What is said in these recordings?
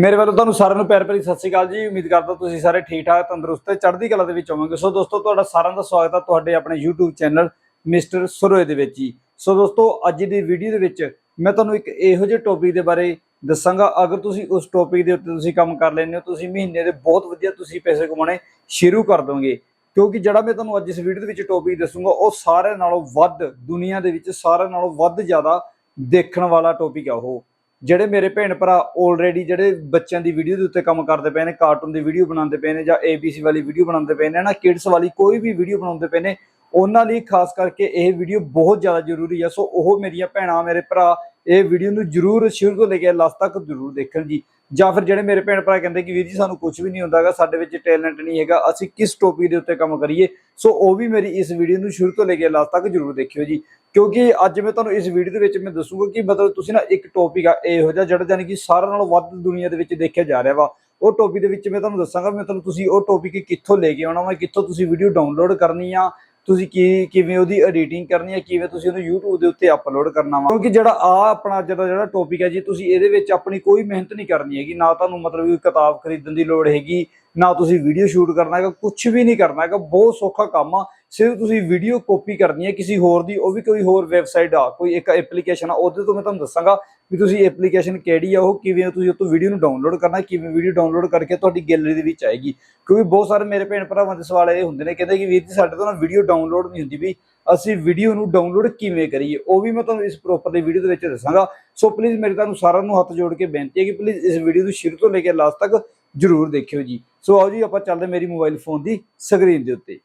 ਮੇਰੇ ਵੱਲੋਂ ਤੁਹਾਨੂੰ ਸਾਰਿਆਂ ਨੂੰ ਪਿਆਰ ਭਰੀ ਸਤਿ ਸ਼੍ਰੀ ਅਕਾਲ ਜੀ। ਉਮੀਦ ਕਰਦਾ ਤੁਸੀਂ ਸਾਰੇ ਠੀਕ ਠਾਕ, ਤੰਦਰੁਸਤ ਤੇ ਚੜ੍ਹਦੀ ਕਲਾ ਦੇ ਵਿੱਚ ਹੋਵੋਗੇ। ਸੋ ਦੋਸਤੋ, ਤੁਹਾਡਾ ਸਾਰਿਆਂ ਦਾ ਸਵਾਗਤ ਹੈ ਤੁਹਾਡੇ ਆਪਣੇ YouTube ਚੈਨਲ ਮਿਸਟਰ ਸਰੋਏ ਦੇ ਵਿੱਚ ਜੀ। ਸੋ ਦੋਸਤੋ, ਅੱਜ ਦੀ ਵੀਡੀਓ ਦੇ ਵਿੱਚ ਮੈਂ ਤੁਹਾਨੂੰ ਇੱਕ ਇਹੋ ਜਿਹੇ ਟੌਪਿਕ ਦੇ ਬਾਰੇ ਦੱਸਾਂਗਾ। ਅਗਰ ਤੁਸੀਂ ਉਸ ਟੌਪਿਕ ਦੇ ਉੱਤੇ ਤੁਸੀਂ ਕੰਮ ਕਰ ਲੈਂਦੇ ਹੋ, ਤੁਸੀਂ ਮਹੀਨੇ ਦੇ ਬਹੁਤ ਵਧੀਆ ਤੁਸੀਂ ਪੈਸੇ ਕਮਾਉਣੇ ਸ਼ੁਰੂ ਕਰ ਦੋਗੇ। ਕਿਉਂਕਿ ਜਿਹੜਾ ਮੈਂ ਤੁਹਾਨੂੰ ਅੱਜ ਇਸ ਵੀਡੀਓ ਦੇ ਵਿੱਚ ਟੌਪਿਕ ਦੱਸੂਗਾ, ਉਹ ਸਾਰਿਆਂ ਨਾਲੋਂ ਵੱਧ ਦੁਨੀਆ ਦੇ ਵਿੱਚ ਸਾਰਿਆਂ ਨਾਲੋਂ ਵੱਧ ਜ਼ਿਆਦਾ ਦੇਖਣ ਵਾਲਾ ਟੌਪਿਕ ਆ ਉਹ। ਜਿਹੜੇ ਮੇਰੇ ਭੈਣ ਭਰਾ ਆਲਰੇਡੀ ਜਿਹੜੇ ਬੱਚਿਆਂ ਦੀ ਵੀਡੀਓ ਦੇ ਉੱਤੇ ਕੰਮ ਕਰਦੇ ਪਏ ਨੇ ਕਾਰਟੂਨ ਦੀ ਵੀਡੀਓ ਬਣਾਉਂਦੇ ਪਏ ਨੇ ਜਾਂ ABC ਵਾਲੀ ਵੀਡੀਓ ਬਣਾਉਂਦੇ ਪਏ ਨੇ ਨਾ ਕਿਡਸ ਵਾਲੀ ਕੋਈ ਵੀ ਵੀਡੀਓ ਬਣਾਉਂਦੇ ਪਏ ਨੇ, ਉਹਨਾਂ ਲਈ ਖਾਸ ਕਰਕੇ ਇਹ ਵੀਡੀਓ ਬਹੁਤ ਜ਼ਿਆਦਾ ਜ਼ਰੂਰੀ ਹੈ ਸੋ ਉਹ ਮੇਰੀਆਂ ਭੈਣਾਂ, ਮੇਰੇ ਭਰਾ ਇਹ ਵੀਡੀਓ ਨੂੰ ਜ਼ਰੂਰ ਸ਼ੁਰੂ ਤੋਂ ਲੈ ਕੇ ਲਾਸਟ ਤੱਕ ਜ਼ਰੂਰ ਦੇਖਣ ਜੀ। ਜਾਂ ਫਿਰ ਜਿਹੜੇ ਮੇਰੇ ਭੈਣ ਭਰਾ ਕਹਿੰਦੇ ਕਿ ਵੀਰ ਜੀ ਸਾਨੂੰ ਕੁਝ ਵੀ ਨਹੀਂ ਹੁੰਦਾਗਾ, ਸਾਡੇ ਵਿੱਚ ਟੈਲੈਂਟ ਨਹੀਂ ਹੈਗਾ, ਅਸੀਂ ਕਿਸ ਟੌਪਿਕ ਦੇ ਉੱਤੇ ਕੰਮ ਕਰੀਏ? ਸੋ ਉਹ ਵੀ ਮੇਰੀ ਇਸ ਵੀਡੀਓ ਨੂੰ ਸ਼ੁਰੂ ਤੋਂ ਲੈ ਕੇ ਲਾਸਟ ਤੱਕ ਜ਼ਰੂਰ ਦੇਖਿਓ ਜੀ। ਕਿਉਂਕਿ ਅੱਜ ਮੈਂ ਤੁਹਾਨੂੰ ਇਸ ਵੀਡੀਓ ਦੇ ਵਿੱਚ ਮੈਂ ਦੱਸੂਗਾ ਕਿ ਮਤਲਬ ਤੁਸੀਂ ਨਾ ਇੱਕ ਟੌਪਿਕ ਆ, ਇਹੋ ਜਿਹਾ ਜਿਹੜਾ ਜਾਨੀ ਕਿ ਸਾਰਿਆਂ ਨਾਲੋਂ ਵੱਧ ਦੁਨੀਆ ਦੇ ਵਿੱਚ ਦੇਖਿਆ ਜਾ ਰਿਹਾ ਵਾ। ਉਹ ਟੌਪਿਕ ਦੇ ਵਿੱਚ ਮੈਂ ਤੁਹਾਨੂੰ ਦੱਸਾਂਗਾ ਮਤਲਬ ਤੁਸੀਂ ਉਹ ਟੌਪਿਕ ਕਿੱਥੋਂ ਲੈ ਕੇ ਆਉਣਾ ਵਾ, ਕਿੱਥੋਂ ਤੁਸੀਂ ਵੀਡੀਓ ਡਾਊਨਲੋਡ ਕਰਨੀ ਆ ਤੁਸੀਂ ਕੀ, ਕਿਵੇਂ ਉਹਦੀ ਐਡੀਟਿੰਗ ਕਰਨੀ ਹੈ, ਕਿਵੇਂ ਤੁਸੀਂ ਉਹਨੂੰ YouTube ਦੇ ਉੱਤੇ ਅਪਲੋਡ ਕਰਨਾ ਵਾ? ਕਿਉਂਕਿ ਜਿਹੜਾ ਆ ਆਪਣਾ ਅੱਜ ਦਾ ਜਿਹੜਾ ਟੌਪਿਕ ਹੈ ਜੀ, ਤੁਸੀਂ ਇਹਦੇ ਵਿੱਚ ਆਪਣੀ ਕੋਈ ਮਿਹਨਤ ਨਹੀਂ ਕਰਨੀ ਹੈਗੀ। ਨਾ ਤੁਹਾਨੂੰ ਮਤਲਬ ਕੋਈ ਕਿਤਾਬ ਖਰੀਦਣ ਦੀ ਲੋੜ ਹੈਗੀ, ਨਾ ਤੁਸੀਂ ਵੀਡੀਓ ਸ਼ੂਟ ਕਰਨਾ ਹੈਗਾ ਕੁਝ ਵੀ ਨਹੀਂ ਕਰਨਾ ਹੈਗਾ। ਬਹੁਤ ਸੌਖਾ ਕੰਮ ਆ। ਸਿਰਫ ਤੁਸੀਂ ਵੀਡੀਓ ਕਾਪੀ ਕਰਨੀ ਹੈ ਕਿਸੇ ਹੋਰ ਦੀ, ਉਹ ਵੀ ਕੋਈ ਹੋਰ ਵੈਬਸਾਈਟ ਆ, ਕੋਈ ਇੱਕ ਐਪਲੀਕੇਸ਼ਨ ਆ, ਉਹਦੇ ਤੋਂ ਮੈਂ ਤੁਹਾਨੂੰ ਦੱਸਾਂਗਾ। ਵੀ ਤੁਸੀਂ ਐਪਲੀਕੇਸ਼ਨ ਕਿਹੜੀ ਆ, ਉਹ ਕਿਵੇਂ ਤੁਸੀਂ ਉਹ ਤੋਂ ਵੀਡੀਓ ਨੂੰ ਡਾਊਨਲੋਡ ਕਰਨਾ, ਕਿਵੇਂ ਵੀਡੀਓ ਡਾਊਨਲੋਡ ਕਰਕੇ ਤੁਹਾਡੀ ਗੈਲਰੀ ਦੇ ਵਿੱਚ ਆਏਗੀ। ਕਿਉਂਕਿ ਬਹੁਤ ਸਾਰੇ ਮੇਰੇ ਭੈਣ ਭਰਾਵਾਂ ਦੇ ਸਵਾਲ ਇਹ ਹੁੰਦੇ ਨੇ, ਕਹਿੰਦੇ ਕਿ ਵੀਰ ਜੀ, ਸਾਡੇ ਤੋਂ ਨਾ ਵੀਡੀਓ ਡਾਊਨਲੋਡ ਨਹੀਂ ਹੁੰਦੀ ਵੀ ਅਸੀਂ ਵੀਡੀਓ ਨੂੰ ਡਾਊਨਲੋਡ ਕਿਵੇਂ ਕਰੀਏ? ਉਹ ਵੀ ਮੈਂ ਤੁਹਾਨੂੰ ਇਸ ਪ੍ਰੋਪਰਲੀ ਵੀਡੀਓ ਦੇ ਵਿੱਚ ਦੱਸਾਂਗਾ। ਸੋ ਪਲੀਜ਼ ਮੇਰੇ ਤੁਹਾਨੂੰ ਸਾਰਿਆਂ ਨੂੰ ਹੱਥ ਜੋੜ ਕੇ ਬੇਨਤੀ ਹੈ ਕਿ ਪਲੀਜ਼ ਇਸ ਵੀਡੀਓ ਨੂੰ ਸ਼ੁਰੂ ਤੋਂ ਲੈ ਕੇ ਲਾਸਟ ਤੱਕ ਜਰੂਰ ਦੇਖਿਓ ਜੀ। ਸੋ ਆਓ ਜੀ, ਆਪਾਂ ਚੱਲਦੇ ਮੇਰੀ ਮੋਬਾਈਲ ਫੋਨ ਦੀ ਸਕਰੀਨ ਦੇ ਉੱਤੇ।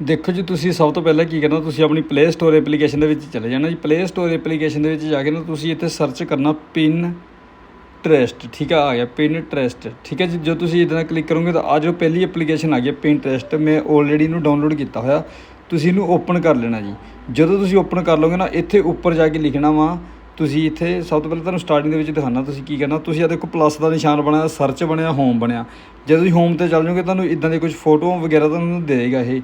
ਦੇਖੋ ਜੀ, ਤੁਸੀਂ ਸਭ ਤੋਂ ਪਹਿਲਾਂ ਕੀ ਕਰਨਾ, ਤੁਸੀਂ ਆਪਣੀ ਪਲੇ ਸਟੋਰ ਐਪਲੀਕੇਸ਼ਨ ਦੇ ਵਿੱਚ ਚਲੇ ਜਾਣਾ ਜੀ। ਪਲੇ ਸਟੋਰ ਐਪਲੀਕੇਸ਼ਨ ਦੇ ਵਿੱਚ ਜਾ ਕੇ ਨਾ ਤੁਸੀਂ ਇੱਥੇ ਸਰਚ ਕਰਨਾ ਪਿਨ ਟਰੈਸਟ ਠੀਕ ਆ ਆ ਗਿਆ ਪਿਨ ਟਰੈਸਟ ਠੀਕ ਹੈ ਜੀ। ਜਦੋਂ ਤੁਸੀਂ ਇਹਦੇ ਨਾਲ ਕਲਿੱਕ ਕਰੋਗੇ ਤਾਂ ਆ ਜੋ ਪਹਿਲੀ ਐਪਲੀਕੇਸ਼ਨ ਆ ਗਈ ਪਿਨ ਟਰੈਸਟ ਮੈਂ ਆਲਰੇਡੀ ਇਹਨੂੰ ਡਾਊਨਲੋਡ ਕੀਤਾ ਹੋਇਆ। ਤੁਸੀਂ ਇਹਨੂੰ ਓਪਨ ਕਰ ਲੈਣਾ ਜੀ। ਜਦੋਂ ਤੁਸੀਂ ਓਪਨ ਕਰ ਲਓਗੇ ਨਾ, ਇੱਥੇ ਉੱਪਰ ਜਾ ਕੇ ਲਿਖਣਾ ਵਾ। ਤੁਸੀਂ ਇੱਥੇ ਸਭ ਤੋਂ ਪਹਿਲਾਂ ਤੁਹਾਨੂੰ ਸਟਾਰਟਿੰਗ ਦੇ ਵਿੱਚ ਦਿਖਾਣਾ ਤੁਸੀਂ ਕੀ ਕਰਨਾ, ਤੁਸੀਂ ਆ ਦੇਖੋ ਪਲੱਸ ਦਾ ਨਿਸ਼ਾਨ ਬਣਿਆ ਸਰਚ ਬਣਿਆ ਹੋਮ ਬਣਿਆ। ਜਦੋਂ ਤੁਸੀਂ ਹੋਮ ਤੇ ਚੱਲ ਜਾਓਗੇ, ਤੁਹਾਨੂੰ ਇਦਾਂ ਦੇ ਕੁਝ ਫੋਟੋਆਂ ਵਗੈਰਾ ਤੁਹਾਨੂੰ ਦੇਗਾ ਇਹ।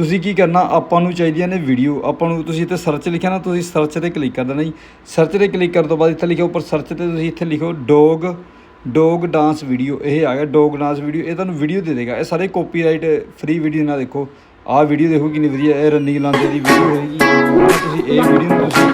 ਤੁਸੀਂ ਕੀ ਕਰਨਾ? ਆਪਾਂ ਨੂੰ ਚਾਹੀਦੀਆਂ ਨੇ ਵੀਡੀਓ ਆਪਾਂ ਨੂੰ ਤੁਸੀਂ ਇੱਥੇ ਸਰਚ ਲਿਖਿਆ ਨਾ, ਤੁਸੀਂ ਸਰਚ ਤੇ ਕਲਿੱਕ ਕਰ ਦੇਣਾ ਜੀ। ਸਰਚ ਤੇ ਕਲਿੱਕ ਕਰਨ ਤੋਂ ਬਾਅਦ ਇੱਥੇ ਲਿਖਿਆ ਉੱਪਰ ਸਰਚ ਤੇ ਤੁਸੀਂ ਇੱਥੇ ਲਿਖੋ ਡੋਗ ਡੋਗ ਡਾਂਸ ਵੀਡੀਓ ਇਹ ਆ ਗਿਆ ਡੋਗ ਡਾਂਸ ਵੀਡੀਓ ਇਹ ਤੁਹਾਨੂੰ ਵੀਡੀਓ ਦੇ ਦੇਗਾ। ਇਹ ਸਾਰੇ ਕਾਪੀਰਾਈਟ ਫ੍ਰੀ ਵੀਡੀਓ ਨਾਲ ਦੇਖੋ। ਆਹ ਵੀਡੀਓ ਦੇਖੋ ਕਿੰਨੀ ਵਧੀਆ। ਇਹ ਰਨਿੰਗ ਲਾਉਂਦੇ ਦੀ ਵੀਡੀਓ ਹੈਗੀ। ਤੁਸੀਂ ਇਹ ਵੀਡੀਓ ਨੂੰ ਤੁਸੀਂ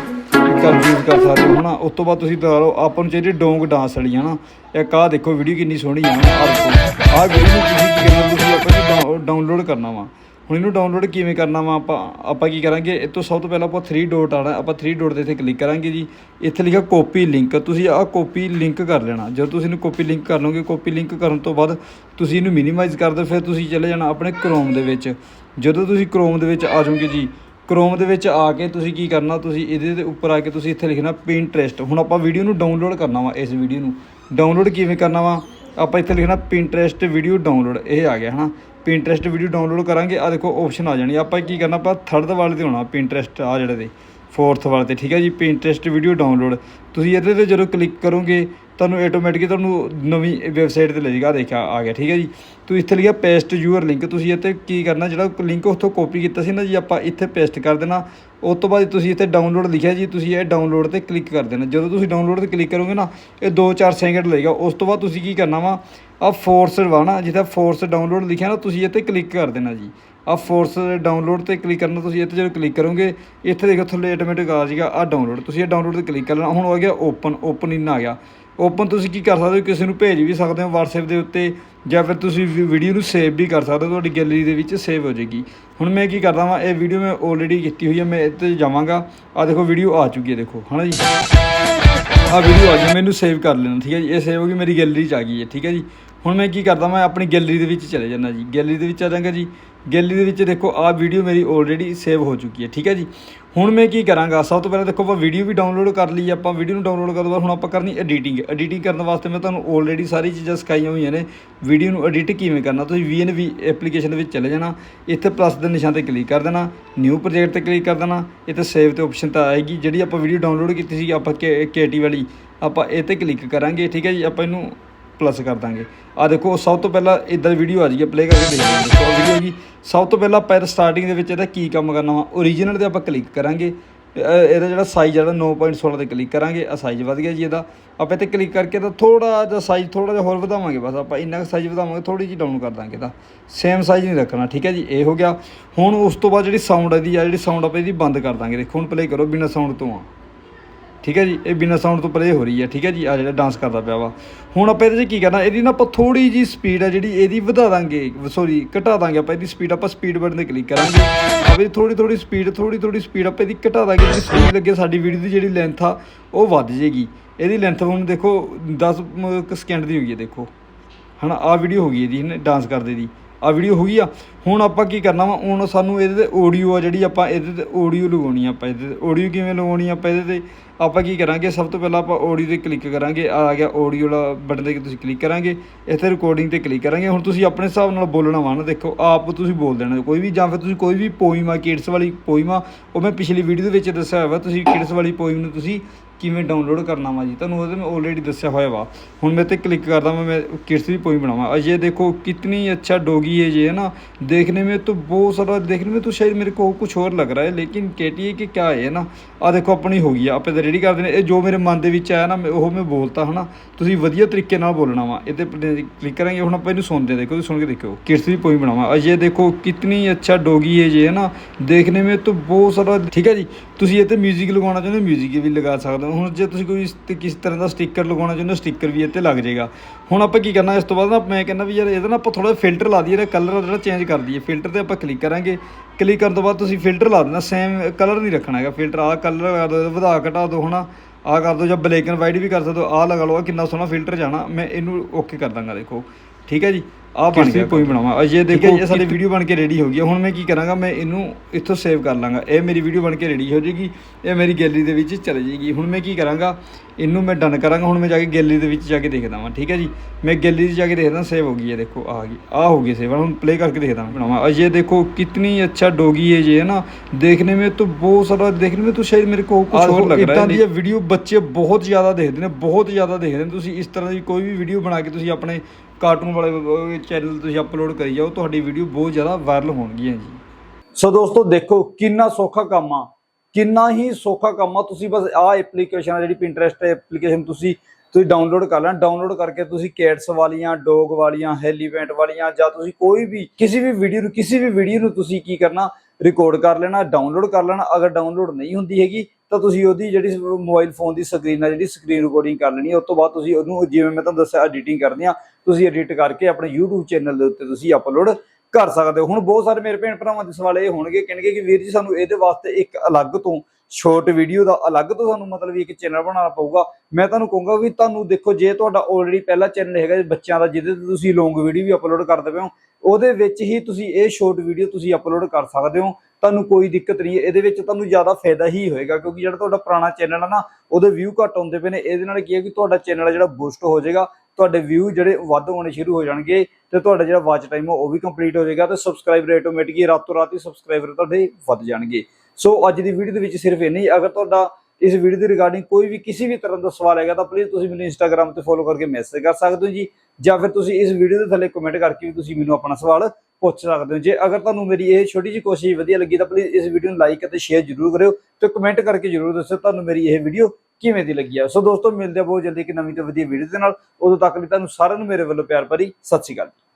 ਕਰ ਯੂਜ਼ ਕਰ ਸਕਦੇ ਹੋ, ਹਨਾ? ਉਸ ਤੋਂ ਬਾਅਦ ਤੁਸੀਂ ਦਿਖਾ ਲਓ, ਆਪਾਂ ਨੂੰ ਚਾਹੀਦੀ ਡੌਂਗ ਡਾਂਸ ਵਾਲੀ, ਹਨਾ? ਇੱਕ ਆਹ ਦੇਖੋ ਵੀਡੀਓ ਕਿੰਨੀ ਸੋਹਣੀ ਆ, ਹਨਾ? ਆਹ ਦੇਖੋ। ਆਹ ਵੀਡੀਓ ਨੂੰ ਤੁਸੀਂ ਕੀ ਕਰਨਾ ਤੁਸੀਂ ਆਪਾਂ ਨੂੰ ਡਾਊਨਲੋਡ ਕਰਨਾ ਵਾ। ਹੁਣ ਇਹਨੂੰ ਡਾਊਨਲੋਡ ਕਿਵੇਂ ਕਰਨਾ ਵਾ? ਆਪਾਂ ਆਪਾਂ ਕੀ ਕਰਾਂਗੇ? ਇਹ ਤੋਂ ਸਭ ਤੋਂ ਪਹਿਲਾਂ ਆਪਾਂ 3 ਡੋਟ ਆਣਾ ਆਪਾਂ 3 ਡੋਟ ਦੇ ਇੱਥੇ ਕਲਿੱਕ ਕਰਾਂਗੇ ਜੀ। ਇੱਥੇ ਲਿਖਿਆ ਕਾਪੀ ਲਿੰਕ ਤੁਸੀਂ ਆਹ ਕਾਪੀ ਲਿੰਕ ਕਰ ਲੈਣਾ। ਜਦੋਂ ਤੁਸੀਂ ਇਹਨੂੰ ਕਾਪੀ ਲਿੰਕ ਕਰ ਲਓਗੇ ਕਾਪੀ ਲਿੰਕ ਕਰਨ ਤੋਂ ਬਾਅਦ ਤੁਸੀਂ ਇਹਨੂੰ ਮਿਨੀਮਾਈਜ਼ ਕਰ ਦਿਓ, ਫਿਰ ਤੁਸੀਂ ਚਲੇ ਜਾਣਾ ਆਪਣੇ ਕ੍ਰੋਮ ਦੇ ਵਿੱਚ। ਜਦੋਂ ਤੁਸੀਂ ਕ੍ਰੋਮ ਦੇ ਵਿੱਚ ਆ ਜਾਓਗੇ ਜੀ ਕ੍ਰੋਮ ਦੇ ਵਿੱਚ ਆ ਕੇ ਤੁਸੀਂ ਕੀ ਕਰਨਾ? ਤੁਸੀਂ ਇਹਦੇ ਦੇ ਉੱਪਰ ਆ ਕੇ ਤੁਸੀਂ ਇੱਥੇ ਲਿਖਣਾ ਪਿੰਟਰੈਸਟ ਹੁਣ ਆਪਾਂ ਵੀਡੀਓ ਨੂੰ ਡਾਊਨਲੋਡ ਕਰਨਾ ਵਾ ਇਸ ਵੀਡੀਓ ਨੂੰ। ਡਾਊਨਲੋਡ ਕਿਵੇਂ ਕਰਨਾ ਵਾ? ਆਪਾਂ ਇੱਥੇ ਲਿਖਣਾ ਪਿੰਟਰੈਸਟ ਵੀਡੀਓ ਡਾਊਨਲੋਡ ਇਹ ਆ ਗਿਆ, ਹਨਾ? ਪਿੰਟਰੈਸਟ ਵੀਡੀਓ ਡਾਊਨਲੋਡ ਕਰਾਂਗੇ। ਆ ਦੇਖੋ ਆਪਸ਼ਨ ਆ ਜਾਣੀ। ਆਪਾਂ ਕੀ ਕਰਨਾ, ਆਪਾਂ ਥਰਡ ਵਾਲੇ ਤੇ ਹੋਣਾ ਪਿੰਟਰੈਸਟ ਆ ਜਿਹੜੇ ਦੇ ਫੋਰਥ ਵਾਲੇ ਤੇ, ਠੀਕ ਹੈ ਜੀ ਪਿੰਟਰੈਸਟ ਵੀਡੀਓ ਡਾਊਨਲੋਡ ਤੁਸੀਂ ਇਹਦੇ ਤੇ ਜਦੋਂ ਕਲਿੱਕ ਕਰੋਗੇ ਤੁਹਾਨੂੰ ਆਟੋਮੈਟਿਕਲੀ ਤੁਹਾਨੂੰ ਨਵੀਂ ਵੈਬਸਾਈਟ ਤੇ ਲੈ ਜਾਏਗਾ ਦੇਖਿਆ ਆ ਗਿਆ, ਠੀਕ ਹੈ ਜੀ। ਤੁਸੀਂ ਇੱਥੇ ਲਿਖਿਆ ਪੇਸਟ ਯੂਅਰ ਲਿੰਕ ਤੁਸੀਂ ਇੱਥੇ ਕੀ ਕਰਨਾ, ਜਿਹੜਾ ਲਿੰਕ ਉੱਥੋਂ ਕਾਪੀ ਕੀਤਾ ਸੀ ਨਾ ਜੀ, ਆਪਾਂ ਇੱਥੇ ਪੇਸਟ ਕਰ ਦੇਣਾ। ਉਸ ਤੋਂ ਬਾਅਦ ਤੁਸੀਂ ਇੱਥੇ ਡਾਊਨਲੋਡ ਲਿਖਿਆ ਜੀ, ਤੁਸੀਂ ਇਹ ਡਾਊਨਲੋਡ ਤੇ ਕਲਿੱਕ ਕਰ ਦੇਣਾ। ਜਦੋਂ ਤੁਸੀਂ ਡਾਊਨਲੋਡ ਤੇ ਕਲਿੱਕ ਕਰੋਗੇ ਨਾ, ਇਹ 2-4 ਸੈਕਿੰਡ ਲਏਗਾ। ਉਸ ਤੋਂ ਬਾਅਦ ਤੁਸੀਂ ਕੀ ਕਰਨਾ ਵਾ ਆ ਫੋਰਸ ਵਾ ਨਾ, ਜਿੱਥੇ ਫੋਰਸ ਡਾਊਨਲੋਡ ਲਿਖਿਆ ਨਾ, ਤੁਸੀਂ ਇੱਥੇ ਕਲਿੱਕ ਕਰ ਦੇਣਾ ਜੀ। ਆ ਫੋਰਸ ਡਾਊਨਲੋਡ ਤੇ ਕਲਿੱਕ ਕਰਨਾ, ਤੁਸੀਂ ਇੱਥੇ ਜਦੋਂ ਕਲਿੱਕ ਕਰੋਗੇ, ਇੱਥੇ ਦੇਖੋ ਥੱਲੇ ਆਟੋਮੈਟਿਕ ਆ ਜਾਏਗਾ ਆ ਡਾਊਨਲੋਡ ਤੁਸੀਂ ਇਹ ਡਾਊਨਲੋਡ ਤੇ ਕਲਿੱਕ ਕਰ ਲੈਣਾ। ਹੁਣ ਹੋ ਗਿਆ ਓਪਨ ਓਪਨ ਇਨ ਆ ਗਿਆ। ਓਪਨ ਤੁਸੀਂ ਕੀ ਕਰ ਸਕਦੇ ਹੋ? ਕਿਸੇ ਨੂੰ ਭੇਜ ਵੀ ਸਕਦੇ ਹੋ WhatsApp ਦੇ ਉੱਤੇ ਜਾਂ ਫਿਰ ਤੁਸੀਂ ਵੀਡੀਓ ਨੂੰ ਸੇਵ ਵੀ ਕਰ ਸਕਦੇ ਹੋ, ਤੁਹਾਡੀ ਗੈਲਰੀ ਦੇ ਵਿੱਚ ਸੇਵ ਹੋ ਜਾਏਗੀ। ਹੁਣ ਮੈਂ ਕੀ ਕਰਦਾ ਵਾਂ, ਇਹ ਵੀਡੀਓ ਮੈਂ ਆਲਰੇਡੀ ਕੀਤੀ ਹੋਈ ਹੈ ਮੈਂ ਇੱਥੇ ਜਾਵਾਂਗਾ। ਆ ਦੇਖੋ ਵੀਡੀਓ ਆ ਚੁੱਕੀ ਹੈ, ਦੇਖੋ, ਹਨਾ ਜੀ? ਆ ਵੀਡੀਓ ਆ ਗਈ, ਮੈਨੂੰ ਸੇਵ ਕਰ ਲੈਣਾ, ਠੀਕ ਹੈ ਜੀ? ਇਹ ਸੇਵ ਹੋ ਗਈ, ਮੇਰੀ ਗੈਲਰੀ 'ਚ ਆ ਗਈ ਹੈ, ਠੀਕ ਹੈ ਜੀ? ਹੁਣ ਮੈਂ ਕੀ ਕਰਦਾ ਮੈਂ ਆਪਣੀ ਗੈਲਰੀ ਦੇ ਵਿੱਚ ਚਲੇ ਜਾਂਦਾ ਜੀ। ਗੈਲਰੀ ਦੇ ਵਿੱਚ ਆ ਜਾਵਾਂਗਾ ਜੀ ਗੈਲਰੀ ਦੇ ਵਿੱਚ ਦੇਖੋ, ਆਹ ਵੀਡੀਓ ਮੇਰੀ ਆਲਰੇਡੀ ਸੇਵ ਹੋ ਚੁੱਕੀ ਹੈ, ਠੀਕ ਹੈ ਜੀ? ਹੁਣ ਮੈਂ ਕੀ ਕਰਾਂਗਾ? ਸਭ ਤੋਂ ਪਹਿਲਾਂ ਦੇਖੋ, ਆਪਾਂ ਵੀਡੀਓ ਵੀ ਡਾਊਨਲੋਡ ਕਰ ਲਈ, ਆਪਾਂ ਵੀਡੀਓ ਨੂੰ ਡਾਊਨਲੋਡ ਕਰਨ ਤੋਂ ਬਾਅਦ ਹੁਣ ਆਪਾਂ ਕਰਨੀ ਐਡੀਟਿੰਗ ਐਡੀਟਿੰਗ ਕਰਨ ਵਾਸਤੇ ਮੈਂ ਤੁਹਾਨੂੰ ਆਲਰੇਡੀ ਸਾਰੀ ਚੀਜ਼ਾਂ ਸਿਖਾਈਆਂ ਹੋਈਆਂ ਨੇ। ਵੀਡੀਓ ਨੂੰ ਐਡਿਟ ਕਿਵੇਂ ਕਰਨਾ? ਤੁਸੀਂ VNV ਐਪਲੀਕੇਸ਼ਨ ਦੇ ਵਿੱਚ ਚਲੇ ਜਾਣਾ, ਇੱਥੇ ਪਲੱਸ ਦੇ ਨਿਸ਼ਾਨ ਤੇ ਕਲਿੱਕ ਕਰ ਦੇਣਾ ਨਿਊ ਪ੍ਰੋਜੈਕਟ ਤੇ ਕਲਿੱਕ ਕਰ ਦੇਣਾ, ਇੱਥੇ ਸੇਵ ਤੇ ਆਪਸ਼ਨ ਤਾਂ ਆਏਗੀ। ਜਿਹੜੀ ਆਪਾਂ ਵੀਡੀਓ ਡਾਊਨਲੋਡ ਕੀਤੀ ਸੀ, ਆਪਾਂ ਕੇਟੀ ਵਾਲੀ, ਆਪਾਂ ਇਹ ਤੇ ਕਲਿੱਕ ਕਰਾਂਗੇ, ਠੀਕ ਹੈ ਜੀ? ਆਪਾਂ ਇਹਨੂੰ ਪਲੱਸ ਕਰ ਦਾਂਗੇ। ਆ ਦੇਖੋ ਸਭ ਤੋਂ ਪਹਿਲਾਂ ਇਦਾਂ ਦੀ ਵੀਡੀਓ ਆ ਜਾਈਏ ਪਲੇ ਕਰਕੇ ਦੇਖ ਲੈਂਦੇ ਦੇਖੋ ਵੀਡੀਓ ਜੀ ਸਭ ਤੋਂ ਪਹਿਲਾਂ ਆਪਾਂ ਸਟਾਰਟਿੰਗ ਦੇ ਵਿੱਚ ਇਹਦਾ ਕੀ ਕੰਮ ਕਰਨਾ ਵਾ? ਓਰੀਜਨਲ ਤੇ ਆਪਾਂ ਕਲਿੱਕ ਕਰਾਂਗੇ। ਇਹਦਾ ਜਿਹੜਾ ਸਾਈਜ਼ ਜਿਹੜਾ 9.16 ਤੇ ਕਲਿੱਕ ਕਰਾਂਗੇ। ਆ ਸਾਈਜ਼ ਵਧ ਗਿਆ ਜੀ ਇਹਦਾ। ਆਪਾਂ ਇੱਥੇ ਕਲਿੱਕ ਕਰਕੇ ਤਾਂ ਥੋੜਾ ਜਿਹਾ ਸਾਈਜ਼ ਥੋੜਾ ਜਿਹਾ ਹੋਰ ਵਧਾਵਾਂਗੇ ਬਸ। ਆਪਾਂ ਇੰਨਾ ਕੁ ਸਾਈਜ਼ ਵਧਾਵਾਂਗੇ ਥੋੜੀ ਜਿਹੀ ਡਾਊਨ ਕਰ ਦਾਂਗੇ ਤਾਂ ਸੇਮ ਸਾਈਜ਼ ਨਹੀਂ ਰੱਖਣਾ, ਠੀਕ ਹੈ ਜੀ? ਇਹ ਹੋ ਗਿਆ। ਹੁਣ ਉਸ ਤੋਂ ਬਾਅਦ ਜਿਹੜੀ ਸਾਊਂਡ ਇਹਦੀ ਆ ਜਿਹੜੀ ਸਾਊਂਡ ਆਪਾਂ ਇਹਦੀ ਬੰਦ ਕਰ ਦਾਂਗੇ। ਦੇਖੋ, ਹੁਣ ਪਲੇ ਕਰੋ ਬਿਨਾਂ ਸਾਊਂਡ ਤੋਂ ਆ। ਠੀਕ ਹੈ ਜੀ, ਇਹ ਬਿਨਾਂ ਸਾਊਂਡ ਤੋਂ ਪਲੇ ਹੋ ਰਹੀ ਹੈ, ਠੀਕ ਹੈ ਜੀ ਆ ਜਿਹੜਾ ਡਾਂਸ ਕਰਦਾ ਪਿਆ ਵਾ। ਹੁਣ ਆਪਾਂ ਇਹਦੇ 'ਚ ਕੀ ਕਰਨਾ, ਇਹਦੀ ਨਾ ਆਪਾਂ ਥੋੜੀ ਜੀ ਸਪੀਡ ਆ ਜਿਹੜੀ, ਇਹਦੀ ਵਧਾ ਦਾਂਗੇ ਸੌਰੀ ਘਟਾ ਦਾਂਗੇ ਆਪਾਂ ਇਹਦੀ ਸਪੀਡ ਆਪਾਂ ਸਪੀਡ ਬਟਨ ਤੇ ਕਲਿੱਕ ਕਰਾਂਗੇ। ਆਪਾਂ ਇਹਦੀ ਥੋੜੀ ਥੋੜੀ ਸਪੀਡ ਥੋੜੀ ਥੋੜੀ ਸਪੀਡ ਆਪਾਂ ਇਹਦੀ ਘਟਾ ਦਾਂਗੇ, ਜਿਹੜੀ ਸਪੀਡ ਅੱਗੇ ਸਾਡੀ ਵੀਡੀਓ ਦੀ ਜਿਹੜੀ ਲੈਂਥ ਆ, ਉਹ ਵੱਧ ਜੇਗੀ। ਇਹਦੀ ਲੈਂਥ ਹੁਣ ਦੇਖੋ 10 ਸਕਿੰਟ ਦੀ ਹੋਈ ਹੈ, ਦੇਖੋ। ਹਨਾ ਆ ਵੀਡੀਓ ਹੋ ਗਈ ਇਹਦੀ ਡਾਂਸ ਕਰਦੇ ਦੀ। ਆ ਵੀਡੀਓ ਹੋ ਗਈ ਆ। ਹੁਣ ਆਪਾਂ ਕੀ ਕਰਨਾ ਵਾ? ਹੁਣ ਸਾਨੂੰ ਇਹਦੇ ਤੇ ਆਡੀਓ ਆ ਜਿਹੜੀ ਆਪਾਂ ਇਹਦੇ ਤੇ ਆਡੀਓ ਲਗਾਉਣੀ ਆ ਆਪਾਂ ਇਹਦੇ ਤੇ। ਆਡੀਓ ਕਿਵੇਂ ਲਗਾਉਣੀ ਆ ਆਪਾਂ ਇਹਦੇ ਤੇ? ਆਪਾਂ ਕੀ ਕਰਾਂਗੇ? ਸਭ ਤੋਂ ਪਹਿਲਾਂ ਆਪਾਂ ਆਡੀਓ ਤੇ ਕਲਿੱਕ ਕਰਾਂਗੇ। ਆ ਗਿਆ ਆਡੀਓ ਵਾਲਾ ਬਟਨ ਤੇ ਤੁਸੀਂ ਕਲਿੱਕ ਕਰਾਂਗੇ। ਇੱਥੇ ਰਿਕਾਰਡਿੰਗ ਤੇ ਕਲਿੱਕ ਕਰਾਂਗੇ। ਹੁਣ ਤੁਸੀਂ ਆਪਣੇ ਹਿਸਾਬ ਨਾਲ ਬੋਲਣਾ ਵਾ ਨਾ, ਦੇਖੋ, ਆਪ ਤੁਸੀਂ ਬੋਲ ਦੇਣਾ। ਕੋਈ ਵੀ ਜਾਂ ਫਿਰ ਤੁਸੀਂ ਕੋਈ ਵੀ ਪੋਇਮ ਆ ਕਿਡਸ ਵਾਲੀ ਪੋਇਮ ਆ, ਉਹ ਮੈਂ ਪਿਛਲੀ ਵੀਡੀਓ ਦੇ ਵਿੱਚ ਦੱਸਿਆ ਹੋਇਆ ਵਾ। ਤੁਸੀਂ ਕਿਡਸ ਵਾਲੀ ਪੋਇਮ ਨੂੰ ਤੁਸੀਂ ਕਿਵੇਂ ਡਾਊਨਲੋਡ ਕਰਨਾ ਵਾ ਜੀ ਤੁਹਾਨੂੰ ਉਹਦੇ ਮੈਂ ਆਲਰੇਡੀ ਦੱਸਿਆ ਹੋਇਆ ਵਾ ਹੁਣ ਮੈਂ ਤੇ ਕਲਿੱਕ ਕਰਦਾ मैं मैं किड्स की पोइम बनाऊंगा और ये देखो कितनी अच्छा डॉगी है ये है ना देखने में तो बहुत सारा देखने में तो शायद मेरे को कुछ और लग रहा है लेकिन कहती है कि क्या है ना ਆ ਦੇਖੋ ਆਪਣੀ ਹੋ ਗਈ ਆ ਆਪੇ ਤਾਂ ਰੈਡੀ ਕਰਦੇ ਨੇ ਇਹ ਜੋ ਮੇਰੇ ਮਨ ਦੇ ਵਿੱਚ ਆਇਆ ਨਾ ਮੈਂ ਉਹ ਮੈਂ ਬੋਲਤਾ ਹਨਾ ਤੁਸੀਂ ਵਧੀਆ ਤਰੀਕੇ ਨਾਲ ਬੋਲਣਾ ਵਾ ਇਹਦੇ ਕਲਿੱਕ ਕਰਾਂਗੇ ਹੁਣ ਆਪਾਂ ਇਹਨੂੰ ਸੁਣਦੇ ਹਾਂ, ਦੇਖੋ ਤੁਸੀਂ ਸੁਣ ਕੇ ਦੇਖੋ ਕਿਡਸ ਦੀ ਪੋਇਮ ਬਣਾਵਾ और ये देखो कितनी अच्छा डॉगी है ये है ना देखने में तो बहुत सारा ਠੀਕ ਹੈ ਜੀ ਤੁਸੀਂ ਇਹ ਤੇ 뮤직 ਲਗਾਉਣਾ ਚਾਹੁੰਦੇ ਹੋ 뮤직 ਵੀ ਲਗਾ ਸਕਦੇ ਹੋ ਹੁਣ ਜੇ ਤੁਸੀਂ ਕੋਈ ਇਸ ਤੇ ਕਿਸੇ ਤਰ੍ਹਾਂ ਦਾ ਸਟicker ਲਗਾਉਣਾ ਚਾਹੁੰਦੇ ਹੋ, ਸਟicker ਵੀ ਇੱਥੇ ਲੱਗ ਜਾਏਗਾ। ਹੁਣ ਆਪਾਂ ਕੀ ਕਰਨਾ, ਇਸ ਤੋਂ ਬਾਅਦ ਨਾ ਮੈਂ ਕਹਿੰਦਾ ਵੀ ਯਾਰ ਇਹਦਾ ਨਾ ਆਪਾਂ ਥੋੜਾ ਫਿਲਟਰ ਲਾ ਦਈਏ, ਇਹਦਾ ਕਲਰ ਜਿਹੜਾ ਚੇਂਜ ਕਰ ਦਈਏ। ਫਿਲਟਰ ਤੇ ਆਪਾਂ ਕਲਿੱਕ ਕਰਾਂਗੇ। ਕਲਿੱਕ ਕਰਨ ਤੋਂ ਬਾਅਦ ਤੁਸੀਂ ਫਿਲਟਰ ਲਾ ਦੇਣਾ ਸੇਮ ਕਲਰ ਨਹੀਂ ਰੱਖਣਾ ਹੈਗਾ। ਫਿਲਟਰ ਆਹ ਕਲਰ ਕਰ ਦਿਓ ਵਧਾ, ਘਟਾ ਦਿਓ ਹਨਾ। ਆਹ ਕਰ ਦਿਓ ਜਾਂ ਬਲੈਕ ਐਂਡ ਵਾਈਟ ਵੀ ਕਰ ਸਕਦੇ ਹੋ। ਆਹ ਲਗਾ ਲਓ, ਆਹ ਕਿੰਨਾ ਸੋਹਣਾ ਫਿਲਟਰ ਜਾਣਾ। ਮੈਂ ਇਹਨੂੰ ਓਕੇ ਕਰ ਦਾਂਗਾ, ਦੇਖੋ। ਠੀਕ ਹੈ ਜੀ? ਆ ਬਣ ਗਿਆ ਕੋਈ ਬਣਾਵਾ ਅਜੇ ਦੇਖੋ ਇਹ ਸਾਡੀ ਵੀਡੀਓ ਬਣ ਕੇ ਰੈਡੀ ਹੋ ਗਈ ਹੁਣ ਮੈਂ ਕੀ ਕਰਾਂਗਾ ਮੈਂ ਇਹਨੂੰ ਇੱਥੋਂ ਸੇਵ ਕਰ ਲਾਂਗਾ। ਇਹ ਮੇਰੀ ਵੀਡੀਓ ਬਣ ਕੇ ਰੈਡੀ ਹੋ ਜੇਗੀ ਇਹ ਮੇਰੀ ਗੈਲਰੀ ਦੇ ਵਿੱਚ ਚਲੇ ਜਾਏਗੀ। ਹੁਣ ਮੈਂ ਕੀ ਕਰਾਂਗਾ ਇਹਨੂੰ ਮੈਂ ਡਨ ਕਰਾਂਗਾ ਹੁਣ ਮੈਂ ਜਾ ਕੇ ਗੈਲਰੀ ਦੇ ਵਿੱਚ ਜਾ ਕੇ ਦੇਖਦਾ ਵਾਂ ਠੀਕ ਹੈ ਜੀ? ਮੈਂ ਗੈਲਰੀ 'ਚ ਜਾ ਕੇ ਦੇਖਦਾ ਸੇਵ ਹੋ ਗਈ ਹੈ ਦੇਖੋ ਆ ਗਈ। ਆ ਹੋ ਗਈ ਸੇਵ ਹੁਣ ਪਲੇ ਕਰਕੇ ਦੇਖਦਾ ਮੈਂ ਬਣਾਵਾ। ਅਜੇ ਦੇਖੋ ਕਿਤਨੀ ਅੱਛਾ ਡੋਗੀ ਹੈ ਜੇ ਹੈ ਨਾ ਦੇਖਨੇ ਮੇਂ ਤੋ ਬਹੁਤ ਸਾਰਾ ਦੇਖਨੇ ਮੇਂ ਤੋ ਸ਼ਾਇਦ ਮੇਰੇ ਕੋ ਕੁਝ ਹੋਰ ਲੱਗ ਰਿਹਾ ਹੈ ਇਦਾਂ ਵੀਡੀਓ ਬੱਚੇ ਬਹੁਤ ਜ਼ਿਆਦਾ ਦੇਖਦੇ ਨੇ ਬਹੁਤ ਜ਼ਿਆਦਾ ਦੇਖਦੇ ਨੇ। ਤੁਸੀਂ ਇਸ ਤਰ੍ਹਾਂ ਦੀ ਕੋਈ ਵੀ ਵੀਡੀਓ ਬਣਾ ਕੇ ਤੁਸੀਂ ਆਪਣੇ ਕਾਰਟੂਨ ਵਾਲੇ ਚੈਨਲ ਤੁਸੀਂ ਅਪਲੋਡ ਕਰੀ ਜਾਓ, ਤੁਹਾਡੀ ਵੀਡੀਓ ਬਹੁਤ ਜ਼ਿਆਦਾ ਵਾਇਰਲ ਹੋਣਗੀਆਂ ਜੀ। ਸੋ ਦੋਸਤੋ, ਦੇਖੋ ਕਿੰਨਾ ਸੌਖਾ ਕੰਮ ਆ, ਕਿੰਨਾ ਹੀ ਸੌਖਾ ਕੰਮ ਆ। ਤੁਸੀਂ ਬਸ ਆਹ ਐਪਲੀਕੇਸ਼ਨ ਆ ਜਿਹੜੀ Pinterest ਐਪਲੀਕੇਸ਼ਨ ਤੁਸੀਂ ਤੁਸੀਂ ਡਾਊਨਲੋਡ ਕਰ ਲੈਣਾ। ਡਾਊਨਲੋਡ ਕਰਕੇ ਤੁਸੀਂ ਕੈਟਸ ਵਾਲੀਆਂ ਡੌਗ ਵਾਲੀਆਂ ਹੈਲੀਫੈਂਟ ਵਾਲੀਆਂ ਜਾਂ ਤੁਸੀਂ ਕੋਈ ਵੀ, ਕਿਸੇ ਵੀ ਵੀਡੀਓ ਨੂੰ, ਕਿਸੇ ਵੀ ਵੀਡੀਓ ਨੂੰ ਤੁਸੀਂ ਕੀ ਕਰਨਾ ਰਿਕਾਰਡ ਕਰ ਲੈਣਾ ਡਾਊਨਲੋਡ ਕਰ ਲੈਣਾ। ਅਗਰ ਡਾਊਨਲੋਡ ਨਹੀਂ ਹੁੰਦੀ ਹੈਗੀ ਤਾਂ ਤੁਸੀਂ ਉਹਦੀ ਜਿਹੜੀ ਮੋਬਾਈਲ ਫੋਨ ਦੀ ਸਕਰੀਨ ਆ, ਜਿਹੜੀ ਸਕਰੀਨ ਰਿਕਾਰਡਿੰਗ ਕਰ ਲੈਣੀ ਹੈ ਉਸ ਤੋਂ ਬਾਅਦ ਤੁਸੀਂ ਉਹਨੂੰ, ਜਿਵੇਂ ਮੈਂ ਤੁਹਾਨੂੰ ਦੱਸਿਆ ਐਡੀਟਿੰਗ ਕਰਨੀ ਆ, ਤੁਸੀਂ ਐਡਿਟ ਕਰਕੇ ਆਪਣੇ YouTube ਚੈਨਲ ਦੇ ਉੱਤੇ ਤੁਸੀਂ ਅਪਲੋਡ ਕਰ ਸਕਦੇ ਹੋ। ਹੁਣ ਬਹੁਤ ਸਾਰੇ ਮੇਰੇ ਭੈਣ ਭਰਾਵਾਂ ਦੇ ਸਵਾਲ ਇਹ ਹੋਣਗੇ, ਕਹਿਣਗੇ ਕਿ ਵੀਰ ਜੀ ਸਾਨੂੰ ਇਹਦੇ ਵਾਸਤੇ ਇੱਕ ਅਲੱਗ ਤੋਂ ਸ਼ਾਰਟ ਵੀਡੀਓ ਦਾ, ਅਲੱਗ ਤੋਂ ਸਾਨੂੰ ਮਤਲਬ ਵੀ ਇੱਕ ਚੈਨਲ ਬਣਾਉਣਾ ਪਊਗਾ। ਮੈਂ ਤੁਹਾਨੂੰ ਕਹੂੰਗਾ ਵੀ ਤੁਹਾਨੂੰ ਦੇਖੋ, ਜੇ ਤੁਹਾਡਾ ਆਲਰੇਡੀ ਪਹਿਲਾ ਚੈਨਲ ਹੈਗਾ ਬੱਚਿਆਂ ਦਾ, ਜਿਹਦੇ ਤੇ ਤੁਸੀਂ ਲੌਂਗ ਵੀਡੀਓ ਵੀ ਅਪਲੋਡ ਕਰਦੇ ਪਏ ਹੋ, ਉਹਦੇ ਵਿੱਚ ਹੀ ਤੁਸੀਂ ਇਹ ਸ਼ਾਰਟ ਵੀਡੀਓ ਤੁਸੀਂ ਅਪਲੋਡ ਕਰ ਸਕਦੇ ਹੋ। ਤੁਹਾਨੂੰ ਕੋਈ ਦਿੱਕਤ ਨਹੀਂ ਇਹਦੇ ਵਿੱਚ ਤੁਹਾਨੂੰ ਜ਼ਿਆਦਾ ਫਾਇਦਾ ਹੀ ਹੋਏਗਾ ਕਿਉਂਕਿ ਜਿਹੜਾ ਤੁਹਾਡਾ ਪੁਰਾਣਾ ਚੈਨਲ ਹੈ ਨਾ, ਉਹਦੇ ਵਿਊ ਘੱਟ ਆਉਂਦੇ ਪਏ ਨੇ। ਇਹਦੇ ਨਾਲ ਕੀ ਹੈ ਕਿ ਤੁਹਾਡਾ ਚੈਨਲ ਜਿਹੜਾ ਬੂਸਟ ਹੋ ਜਾਏਗਾ, ਤੁਹਾਡੇ ਵਿਊ ਜਿਹੜੇ ਵੱਧ ਹੋਣੇ ਸ਼ੁਰੂ ਹੋ ਜਾਣਗੇ ਤੇ ਤੁਹਾਡਾ ਜਿਹੜਾ ਵਾਚ ਟਾਈਮ ਉਹ ਵੀ ਕੰਪਲੀਟ ਹੋ ਜਾਏਗਾ ਤੇ ਸਬਸਕ੍ਰਾਈਬਰ ਆਟੋਮੈਟਿਕਲੀ ਰਾਤੋਂ ਰਾਤ ਹੀ ਸਬਸਕ੍ਰਾਈਬਰ ਤੁਹਾਡੇ ਵੱਧ ਜਾਣਗੇ। ਸੋ ਅੱਜ ਦੀ ਵੀਡੀਓ ਦੇ ਵਿੱਚ ਸਿਰਫ ਇੰਨਾ ਹੀ। ਅਗਰ ਤੁਹਾਡਾ ਇਸ ਵੀਡੀਓ ਦੀ ਰਿਗਾਰਡਿੰਗ ਕੋਈ ਵੀ ਕਿਸੇ ਵੀ ਤਰ੍ਹਾਂ ਦਾ ਸਵਾਲ ਹੈਗਾ ਤਾਂ ਪਲੀਜ਼ ਤੁਸੀਂ ਮੈਨੂੰ ਇੰਸਟਾਗ੍ਰam ਤੇ ਫੋਲੋ ਕਰਕੇ ਮੈਸੇਜ ਕਰ ਸਕਦੇ ਹੋ ਜੀ। ਜਾਂ ਫਿਰ ਤੁਸੀਂ ਇਸ ਵੀਡੀਓ ਦੇ ਥੱਲੇ ਕਮੈਂਟ ਕਰਕੇ ਵੀ ਤੁਸੀਂ ਮੈਨੂੰ ਆਪਣਾ ਸਵਾਲ ਪੁੱਛ ਸਕਦੇ ਹੋ। ਜੇ ਅਗਰ ਤੁਹਾਨੂੰ ਮੇਰੀ ਇਹ ਛੋਟੀ ਜਿਹੀ ਕੋਸ਼ਿਸ਼ ਵਧੀਆ ਲੱਗੀ ਤਾਂ ਪਲੀਜ਼ ਇਸ ਵੀਡੀਓ ਨੂੰ ਲਾਈਕ ਅਤੇ ਸ਼ੇਅਰ ਜ਼ਰੂਰ ਕਰਿਓ ਤੇ ਕਮੈਂਟ ਕਰਕੇ ਜ਼ਰੂਰ ਦੱਸਿਓ ਤੁਹਾਨੂੰ ਮੇਰੀ ਇਹ ਵੀਡੀਓ ਕਿਵੇਂ ਦੀ ਲੱਗੀ ਆ। ਸੋ ਦੋਸਤੋ, ਮਿਲਦੇ ਆ ਬਹੁਤ ਜਲਦੀ ਇੱਕ ਨਵੀਂ ਤੇ ਵਧੀਆ ਵੀਡੀਓ ਦੇ ਨਾਲ। ਉਦੋਂ ਤੱਕ ਲਈ ਤੁਹਾਨੂੰ ਸਾਰਿਆਂ ਨੂੰ ਮੇਰੇ ਵੱਲੋਂ ਪਿਆਰ ਭਰੀ ਸਤਿ ਸ਼੍ਰੀ ਅਕਾਲ।